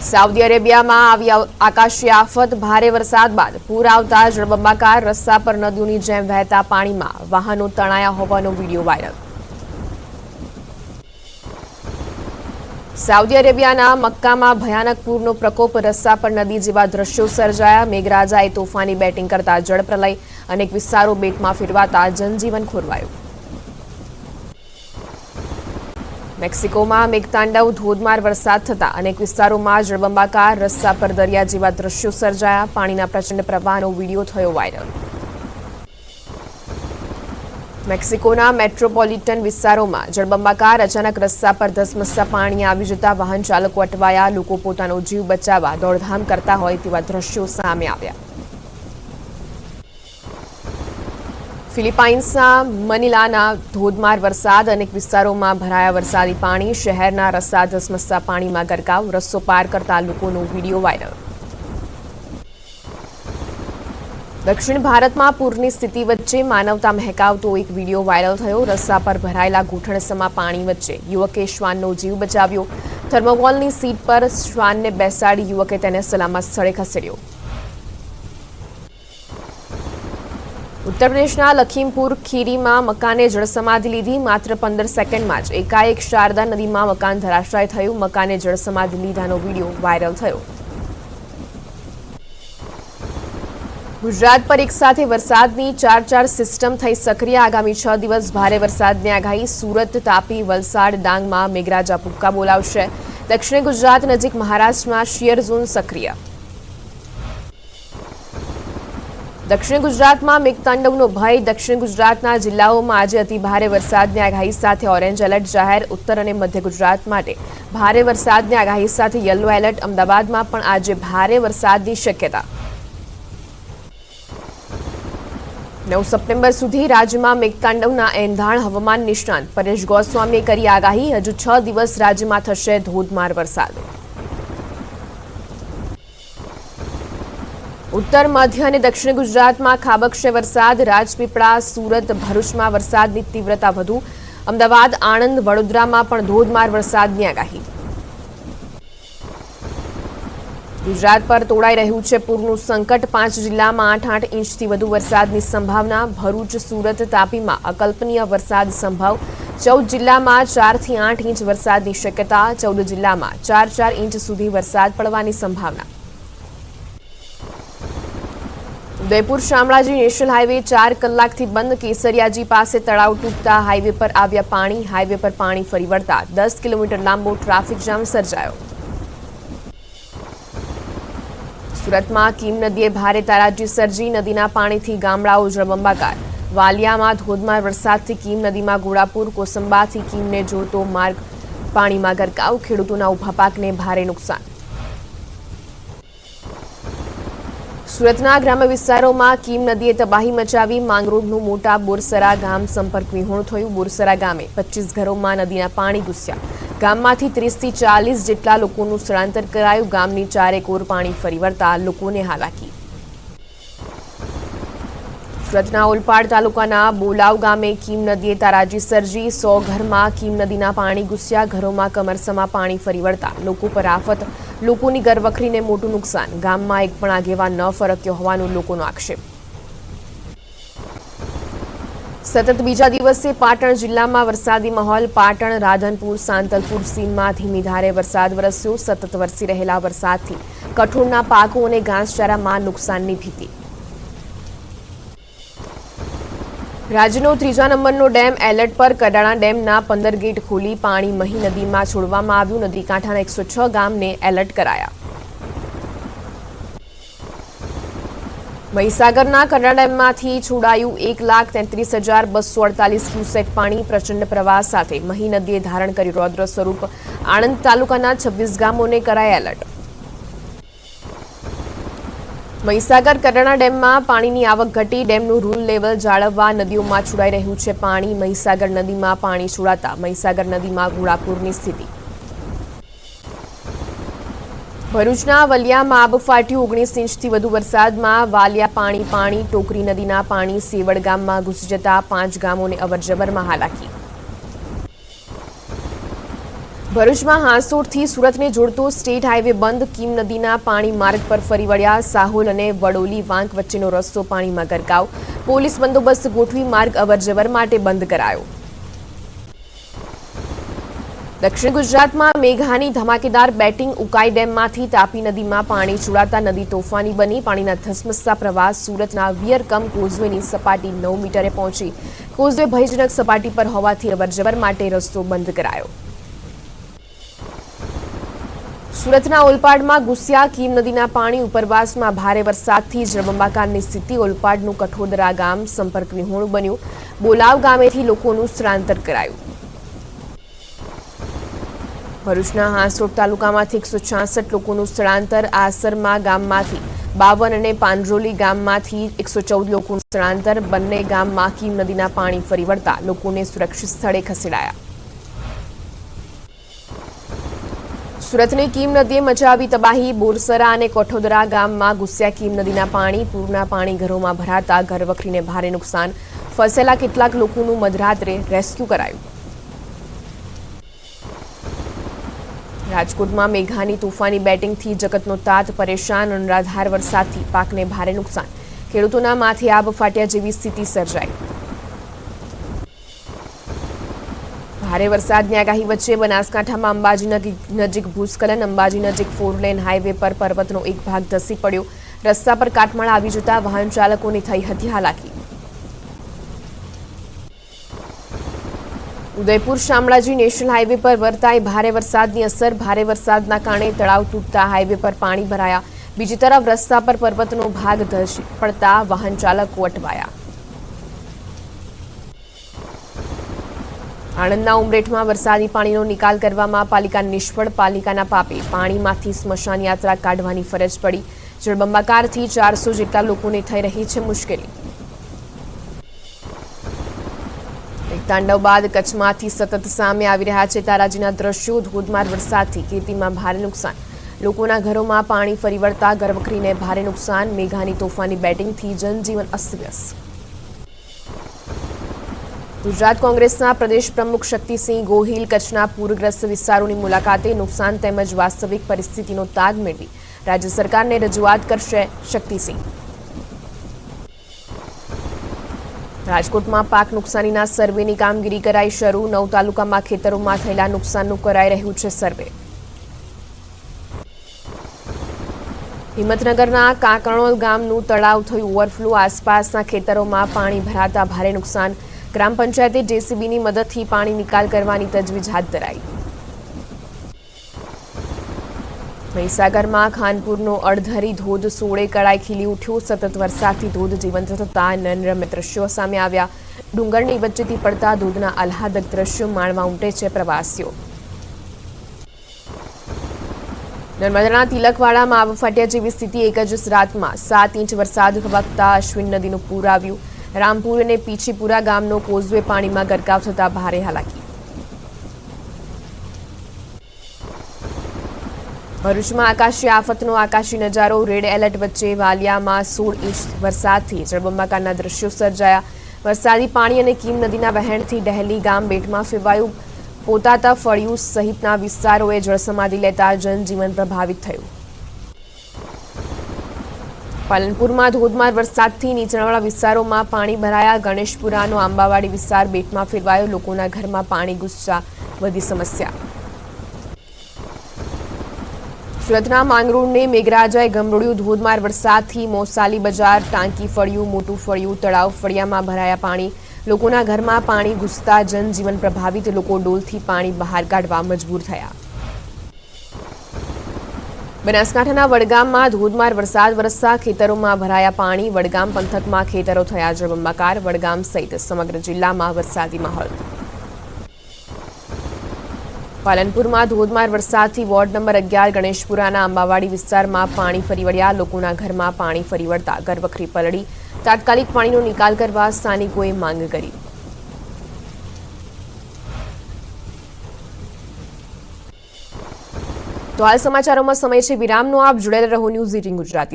Saudi અરેબિયામાં આવી આકાશી આફત, ભારે વરસાદ બાદ પૂર આવતા જળબંબાકાર રસ્તા પર નદીઓની જેમ વહેતા પાણીમાં વાહનો તણાયા હોવાનો વીડિયો વાયરલ. સાઉદી અરેબિયાના મક્કામાં ભયાનક પૂરનો પ્રકોપ રસ્તા પર નદી જેવા દ્રશ્યો સર્જાયા. મેઘરાજાએ તોફાની બેટિંગ કરતા જળપ્રલય અનેક વિસ્તારો બેટમાં ફેરવાતા જનજીવન ખોરવાયું. મેક્સિકોમાં મેઘતાંડવ, ધોધમાર વરસાદ થતા અનેક વિસ્તારોમાં જળબંબાકાર રસ્તા પર દરિયા જેવા દ્રશ્યો સર્જાયા. પાણીના પ્રચંડ પ્રવાહનો વીડિયો થયો વાયરલ. મેક્સિકોના મેટ્રોપોલિટન વિસ્તારોમાં જળબંબાકાર અચાનક રસ્તા પર ધસમસતા પાણી આવી જતા વાહન ચાલકો અટવાયા. લોકો પોતાનો જીવ બચાવવા દોડધામ કરતા હોય તેવા દ્રશ્યો સામે આવ્યા. ફિલિપાઇન્સના મનીલાના ધોધમાર વરસાદ, અનેક વિસ્તારોમાં ભરાયા વરસાદી પાણી, શહેરના રસ્તા ધસમસતા પાણીમાં ગરકાવ, રસ્તો પાર કરતા લોકોનો વીડિયો વાયરલ. દક્ષિણ ભારતમાં પૂરની સ્થિતિ વચ્ચે માનવતા મહેકાવતો એક વીડિયો વાયરલ થયો. રસ્તા પર ભરાયેલા ઘૂંટણસમા પાણી વચ્ચે યુવકે શ્વાનનો જીવ બચાવ્યો. થર્મોકોલની સીટ પર શ્વાનને બેસાડી યુવકે તેને સલામત સ્થળે ખસેડ્યો. ઉત્તર પ્રદેશના લખીમપુર ખીરીમાં મકાને જળસમાધિ લીધી માત્ર પંદર સેકન્ડમાં જ એકાએક શારદા નદીમાં મકાન ધરાશાય થયું. મકાને જળસમાધિ લીધાનો વીડિયો વાયરલ થયો. ગુજરાત પર એક સાથે વરસાદની ચાર ચાર સિસ્ટમ થઈ સક્રિય. આગામી છ દિવસ ભારે વરસાદની આગાહી. સુરત, તાપી, વલસાડ, ડાંગમાં મેઘરાજા ભૂક્કા બોલાવશે. દક્ષિણ ગુજરાત નજીક મહારાષ્ટ્રમાં શિયર ઝોન સક્રિય. દક્ષિણ ગુજરાતમાં મેઘતાંડવનો ભય દક્ષિણ ગુજરાતના જિલ્લાઓમાં આજે અતિ ભારે વરસાદની આગાહી સાથે ઓરેન્જ એલર્ટ જાહેર, ઉત્તર અને મધ્ય ગુજરાત માટે ભારે વરસાદની આગાહી સાથે યલો એલર્ટ અમદાવાદમાં પણ આજે ભારે વરસાદની શક્યતા. નવ સપ્ટેમ્બર સુધી રાજ્યમાં મેઘતાંડવના એંધાણ હવામાન નિષ્ણાંત. પરેશ ગોસ્વામીએ કરી આગાહી, હજુ છ દિવસ રાજ્યમાં થશે ધોધમાર વરસાદ. ઉત્તર, મધ્ય અને દક્ષિણ ગુજરાતમાં ખાબકશે વરસાદ. રાજપીપળા, સુરત, ભરૂચમાં વરસાદની તીવ્રતા વધુ. અમદાવાદ, આણંદ, વડોદરામાં પણ ધોધમાર વરસાદની આગાહી. ગુજરાત પર તોડાઈ રહ્યું છે પૂરનું સંકટ. પાંચ જિલ્લામાં આઠ આઠ ઇંચથી વધુ વરસાદની સંભાવના. ભરૂચ, સુરત, તાપીમાં અકલ્પનીય વરસાદ સંભવ. ચૌદ જિલ્લામાં ચારથી આઠ ઇંચ વરસાદની શક્યતા. ચૌદ જિલ્લામાં ચાર ચાર ઇંચ સુધી વરસાદ પડવાની સંભાવના. ઉદયપુર શામળાજી નેશનલ હાઈવે ચાર કલાકથી બંધ કેસરિયાજી પાસે તળાવ તૂટતા હાઈવે પર આવ્યા પાણી. હાઈવે પર પાણી ફરી વળતા દસ કિલોમીટર લાંબો ટ્રાફિક જામ સર્જાયો. સુરતમાં કીમ નદીએ ભારે તારાજી સર્જી. નદીના પાણીથી ગામડાઓ જળબંબાકાર. વાલિયામાં ધોધમાર વરસાદથી કીમ નદીમાં ગોળાપુર, કોસંબાથી કીમને જોડતો માર્ગ પાણીમાં ગરકાવ. ખેડૂતોના ઊભા પાકને ભારે નુકસાન. સુરતના ગ્રામ્ય વિસ્તારોમાં કીમ નદીએ તબાહી મચાવી માંગરોળનું મોટા બોરસરા ગામ સંપર્ક વિહોણ થયું. બોરસરા ગામે પચીસ ઘરોમાં નદીના પાણી ઘૂસ્યા. ગામમાંથી ત્રીસથી ચાલીસ જેટલા લોકોનું સ્થળાંતર કરાયું. ગામની ચારે કોર પાણી ફરી વળતા લોકોને હાલાકી. સુરતના ઓલપાડ તાલુકાના બોલાવ ગામે કીમ નદીએ તારાજી સર્જી, સો ઘરમાં કીમ નદીના પાણી ઘૂસ્યા, ઘરોમાં કમરસમાં પાણી ફરી વળતા. લોકો પર આફત, લોકોની ઘરવખરીને મોટું નુકસાન. ગામમાં એક પણ આગેવાન ન ફરક્યો હોવાનો લોકોનો આક્ષેપ. સતત બીજા દિવસે પાટણ જિલ્લામાં વરસાદી માહોલ. પાટણ, રાધનપુર, સાંતલપુર, સીમમાં ધીમી ધારે વરસાદ વરસ્યો. સતત વરસી રહેલા વરસાદથી કઠોળના પાકો અને ઘાસચારામાં નુકસાનની ભીતિ. રાજ્યનો ત્રીજા નંબરનો ડેમ એલર્ટ પર કડાણા ડેમના પંદર ગેટ ખોલી પાણી મહી નદીમાં છોડવામાં આવ્યું. નદી કાંઠાના એકસો છ ગામને એલર્ટ કરાયા. મહીસાગરના કડા ડેમમાંથી છોડાયું એક લાખ તેત્રીસ હજાર બસો અડતાલીસ ક્યુસેક પાણી. પ્રચંડ પ્રવાહ સાથે મહી નદીએ ધારણ કર્યું રૌદ્ર સ્વરૂપ. આણંદ તાલુકાના છવ્વીસ ગામોને કરાયા એલર્ટ. મહીસાગર કરણા ડેમમાં પાણીની આવક ઘટી ડેમનું રૂલ લેવલ જાળવવા નદીઓમાં છોડાઈ રહ્યું છે પાણી. મહીસાગર નદીમાં પાણી છોડાતા મહીસાગર નદીમાં ઘોડાપુરની સ્થિતિ. ભરૂચના વલિયામાં આબ ફાટ્યું ઓગણીસ ઇંચથી વધુ વરસાદમાં. વાલિયા પાણી પાણી, ટોકરી નદીના પાણી, સેવડ ગામમાં ઘૂસી જતા પાંચ ગામોને અવરજવરમાં હાલાકી. ભરૂચમાં હાંસોડથી સુરતને જોડતો સ્ટેટ હાઈવે બંધ કીમ નદીના પાણી માર્ગ પર ફરી વળ્યા. સાહોલ અને વડોલી વાંક વચ્ચેનો રસ્તો પાણીમાં ગરકાવ. પોલીસ બંદોબસ્ત ગોઠવી માર્ગ અવરજવર માટે બંધ કરાયો. દક્ષિણ ગુજરાતમાં મેઘાની ધમાકેદાર બેટિંગ ઉકાઈ ડેમમાંથી તાપી નદીમાં પાણી છોડાતા નદી તોફાની બની. પાણીના ધસમસતા પ્રવાહ સુરતના વિયરકમ કોઝવેની સપાટી નવ મીટરે પહોંચી. કોઝવે ભયજનક સપાટી પર હોવાથી અવરજવર માટે રસ્તો બંધ કરાયો. સુરતના ઓલપાડમાં ગુસ્યા કીમ નદીના પાણી ઉપરવાસમાં ભારે વરસાદથી જળબંબાકારની સ્થિતિ. ઓલપાડનું કઠોદરા ગામ સંપર્ક વિહોણું બન્યું. બોલાવ ગામેથી લોકોનું સ્થળાંતર કરાયું. ભરૂચના હાંસરોડ તાલુકામાંથી એકસો છાસઠ લોકોનું સ્થળાંતર આસરમા ગામમાંથી. બાવન અને પાંડરોલી ગામમાંથી એકસો ચૌદ લોકોનું સ્થળાંતર. બંને ગામમાં કીમ નદીના પાણી ફરી વળતા લોકોને સુરક્ષિત સ્થળે ખસેડાયા. સુરતની કીમ નદીએ મચાવી તબાહી. બોરસરા અને કોઠોદરા ગામમાં ગુસ્યા કીમ નદીના પાણી. પૂરના પાણી ઘરોમાં ભરાતા ઘરવખરીને ભારે નુકસાન. ફસેલા કેટલાક લોકોનું મધરાત્રે રેસ્ક્યુ કરાયું. રાજકોટમાં મેઘાની તોફાની બેટિંગથી જગતનો તાત પરેશાન. અનરાધાર વરસાદથી પાકને ભારે નુકસાન. ખેડૂતોના માથે આબ ફાટ્યા જેવી સ્થિતિ સર્જાઈ. ભારે વરસાદની આગાહી વચ્ચે બનાસકાંઠામાં અંબાજી નજીક ભૂસ્ખલન, અંબાજી નજીક ફોરલેન હાઈવે પર પર્વતનો એક ભાગ ધસી પડ્યો. રસ્તા પર કાટમાળ આવી જતા વાહન ચાલકોની થઈ હતી હાલાકી. ઉદયપુર શામળાજી નેશનલ હાઈવે પર વર્તાય ભારે વરસાદની અસર. ભારે વરસાદના કારણે તળાવ તૂટતા હાઈવે પર પાણી ભરાયા. બીજી તરફ રસ્તા પર પર્વતનો ભાગ ધસી પડતા વાહન ચાલકો અટવાયા. આણંદના ઉમરેઠમાં વરસાદી પાણીનો નિકાલ કરવામાં પાલિકા નિષ્ફળ. પાલિકાના પાપે પાણીમાંથી સ્મશાન યાત્રા કાઢવાની ફરજ પડી. જળબંબાકારથી ચારસો જેટલા લોકોને થઈ રહી છે મુશ્કેલી. તાંડવ બાદ કચ્છમાંથી સતત સામે આવી રહ્યા છે તારાજીના દ્રશ્યો. ધોધમાર વરસાદથી ખેતીમાં ભારે નુકસાન. લોકોના ઘરોમાં પાણી ફરી વળતા ગરવખરીને ભારે નુકસાન. મેઘાની તોફાની બેટિંગથી જનજીવન અસ્તવ્યસ્ત. ગુજરાત કોંગ્રેસના પ્રદેશ પ્રમુખ શક્તિસિંહ ગોહિલ કચ્છના પૂરગ્રસ્ત વિસ્તારોની મુલાકાતે નુકસાન તેમજ વાસ્તવિક પરિસ્થિતિનો તાગ મેળવી. રાજ્ય સરકારને રજૂઆત કરશે શક્તિસિંહ. રાજકોટમાં પાક નુકસાનીના સર્વેની કામગીરી કરાઈ શરૂ. નવ તાલુકામાં ખેતરોમાં થયેલા નુકસાનનું કરાઈ રહ્યું છે સર્વે. હિંમતનગરના કાંકણોલ ગામનું તળાવ થયું ઓવરફ્લો. આસપાસના ખેતરોમાં પાણી ભરાતા ભારે નુકસાન. ગ્રામ પંચાયતે જેસીબીની મદદથી પાણી નિકાલ કરવાની તજવીજ હાથ ધરાઈ. મહીસાગરમાં ખાનપુરનો અડધરી ધોધ સોળે કળાઈ ખીલી ઉઠ્યો. સતત વરસાદથી ધોધ જીવંત થતા નનરમ્ય દ્રશ્યો સામે આવ્યા. ડુંગરની વચ્ચેથી પડતા ધોધના આહ્લાદક દ્રશ્યો માણવા ઉમટે છે પ્રવાસીઓ. નર્મદાના તિલકવાડામાં આબ ફાટ્યા જેવી સ્થિતિ એક જ રાતમાં સાત ઇંચ વરસાદ વખતા અશ્વિન નદીનું પૂર આવ્યું. રામપુર અને પીછીપુરા ગામનો કોઝવે પાણીમાં ગરકાવ થતા ભારે હાલાકી. ભરૂચમાં આકાશી આફતનો આકાશી નજારો, રેડ એલર્ટ વચ્ચે વાલિયામાં સોળ ઇંચ વરસાદથી જળબંબાકારના દ્રશ્યો સર્જાયા. વરસાદી પાણી અને કીમ નદીના વહેણથી ડહેલી ગામ બેટમાં ફેવાયું પોતાતા ફળિયું સહિતના વિસ્તારોએ જળસમાધિ લેતા જનજીવન પ્રભાવિત થયું. પાલનપુરમાં ધોધમાર વરસાદથી નીચાણવાળા વિસ્તારોમાં પાણી ભરાયા. ગણેશપુરાનો આંબાવાડી વિસ્તાર બેટમાં ફેરવાયો. લોકોના ઘરમાં પાણી ઘૂસતા વધી સમસ્યા. સુરતના માંગરોળને મેઘરાજાએ ગમરોળ્યું ધોધમાર વરસાદથી મોસાલી બજાર, ટાંકી ફળિયું, મોટું ફળિયું, તળાવ ફળિયામાં ભરાયા પાણી. લોકોના ઘરમાં પાણી ઘૂસતા જનજીવન પ્રભાવિત. લોકો ડોલથી પાણી બહાર કાઢવા મજબૂર થયા. બનાસકાંઠાના વડગામમાં ધોધમાર વરસાદ, વરસતા ખેતરોમાં ભરાયા પાણી, વડગામ પંથકમાં ખેતરો થયા જળબંબાકાર, વડગામ સહિત સમગ્ર જિલ્લામાં વરસાદી માહોલ. પાલનપુરમાં ધોધમાર વરસાદથી વોર્ડ નંબર અગિયાર ગણેશપુરાના આંબાવાડી વિસ્તારમાં પાણી ફરી વળ્યા, લોકોના ઘરમાં પાણી ફરી વળતા ઘરવખરી પલળી. તાત્કાલિક પાણીનો નિકાલ કરવા સ્થાનિકોએ માંગ કરી. તો હાલ સમાચારોમાં સમય છે. વિરામનો આપ જોડાયેલા રહો. News eighteen Gujarati.